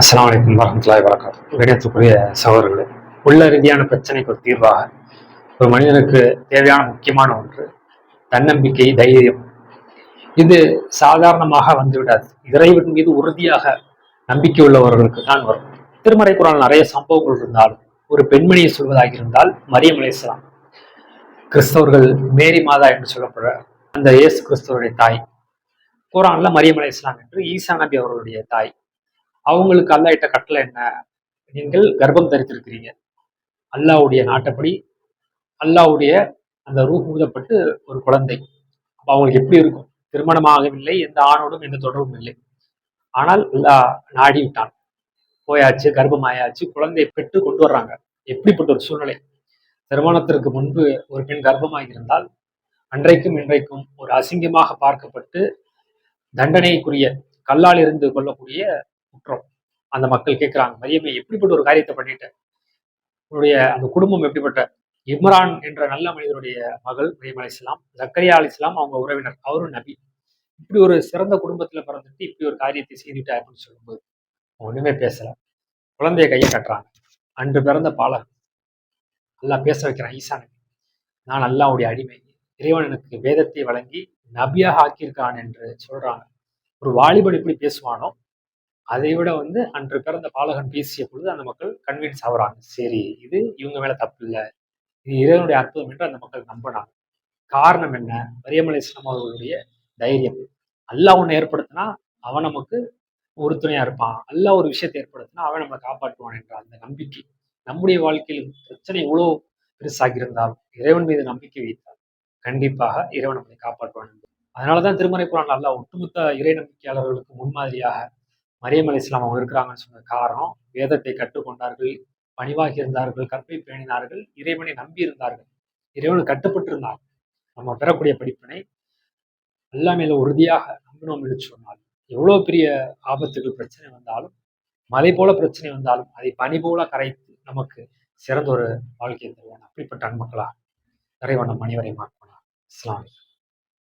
அஸ்லாம் வலைக்கம் வரமத்துலாய் வரகாத்து கணியத்துக்குரிய சகோதரர்களே உள்ள ரீதியான பிரச்சனைக்கு ஒரு தீர்வாக ஒரு மனிதனுக்கு தேவையான முக்கியமான ஒன்று தன்னம்பிக்கை தைரியம். இது சாதாரணமாக வந்துவிடாது இறைவன் மீது உறுதியாக நம்பிக்கை உள்ளவர்களுக்கு தான் வரும். திருமறை குரான் நிறைய சம்பவங்கள் இருந்தாலும் ஒரு பெண்மணியை சொல்வதாக இருந்தால் மரியம் அலைஹிஸ்ஸலாம் கிறிஸ்தவர்கள் மேரி மாதா என்று சொல்லப்படுற அந்த இயேசு கிறிஸ்தவருடைய தாய் குரான்ல மரியம் அலைஹிஸ்ஸலாம் என்று ஈசா நபி அவர்களுடைய தாய் அவங்களுக்கு அல்லா இட்ட கட்டளை என்ன? நீங்கள் கர்ப்பம் தரித்திருக்கிறீங்க. அல்லாஹ்வுடைய நாட்டப்படி அல்லாஹ்வுடைய அந்த ரூபூதப்பட்டு ஊதப்பட்டு ஒரு குழந்தை. அப்போ அவங்களுக்கு எப்படி இருக்கும்? திருமணமாகவில்லை எந்த ஆணோடும் எந்த தொடர்பும் இல்லை. ஆனால் அல்லா நாடி விட்டான் போயாச்சு கர்ப்பமாயாச்சு குழந்தையை பெற்று கொண்டு வர்றாங்க. எப்படிப்பட்ட ஒரு சூழ்நிலை? திருமணத்திற்கு முன்பு ஒரு பெண் கர்ப்பமாக இருந்தால் அன்றைக்கும் இன்றைக்கும் ஒரு அசிங்கமாக பார்க்கப்பட்டு தண்டனைக்குரிய கல்லால் இருந்து கொள்ளக்கூடிய குற்றம். அந்த மக்கள் கேட்கிறாங்க மரியமே எப்படிப்பட்ட ஒரு காரியத்தை பண்ணிட்டு? உன்னுடைய அந்த குடும்பம் எப்படிப்பட்ட? இம்ரான் என்ற நல்ல மனிதருடைய மகள் மரியம் அலி இஸ்லாம் ஜக்கரியா அலி இஸ்லாம் அவங்க உறவினர் அவரும் நபி. இப்படி ஒரு சிறந்த குடும்பத்துல பிறந்துட்டு இப்படி ஒரு காரியத்தை செய்துட்டா அப்படின்னு சொல்லும்போது ஒண்ணுமே பேசல. குழந்தைய கையை கட்டுறாங்க. அன்று பிறந்த பாலகன் நல்லா பேச வைக்கிறான் ஈசா நான் நான் அல்லாவுடைய அடிமை. இறைவன் எனக்கு வேதத்தை வழங்கி நபியாக ஆக்கியிருக்கான் என்று சொல்றாங்க. ஒரு வாலிபன் எப்படி பேசுவானோ அதை விட வந்து அன்று பிறந்த பாலகன் பேசிய பொழுது அந்த மக்கள் கன்வின்ஸ் ஆகுறாங்க. சரி இது இவங்க மேல தப்பு இல்லை இது இறைவனுடைய அற்புதம் என்று அந்த மக்கள் நம்பினாங்க. காரணம் என்ன? மரியமலை இஸ்லாம் அவர்களுடைய தைரியம். அல்லாஹ் ஒன்று ஏற்படுத்தினா அவன் நமக்கு உறுதுணையா இருப்பான். அல்ல ஒரு விஷயத்தை ஏற்படுத்தினா அவன் நம்மளை காப்பாற்றுவான் என்ற அந்த நம்பிக்கை. நம்முடைய வாழ்க்கையில் பிரச்சனை இவ்வளோ பெருசாகி இருந்தாலும் இறைவன் மீது நம்பிக்கை வைத்தால் கண்டிப்பாக இறைவன் நம்மளை காப்பாற்றுவான். என்று அதனாலதான் திருமறை குரான் அல்லாஹ் ஒட்டுமொத்த இறை நம்பிக்கையாளர்களுக்கு முன்மாதிரியாக மரியம் அலி இஸ்லாம் அவங்க இருக்கிறாங்கன்னு சொன்ன காரணம் வேதத்தை கற்றுக்கொண்டார்கள் பணிவாகி இருந்தார்கள் கற்பை பேணினார்கள் இறைவனை நம்பி இருந்தார்கள். இறைவனை கட்டுப்பட்டிருந்தார்கள் நம்ம பெறக்கூடிய படிப்பினை எல்லாமே மேல உறுதியாக நம்பினோம் என்று சொன்னால் எவ்வளோ பெரிய ஆபத்துகள் பிரச்சனை வந்தாலும் மலை போல பிரச்சனை வந்தாலும் அதை பனி போல கரைத்து நமக்கு சிறந்த ஒரு வாழ்க்கையை தருவான். அப்படிப்பட்ட அன்புகளா இறைவன் நம் அனைவரையும் ஆக்குவான்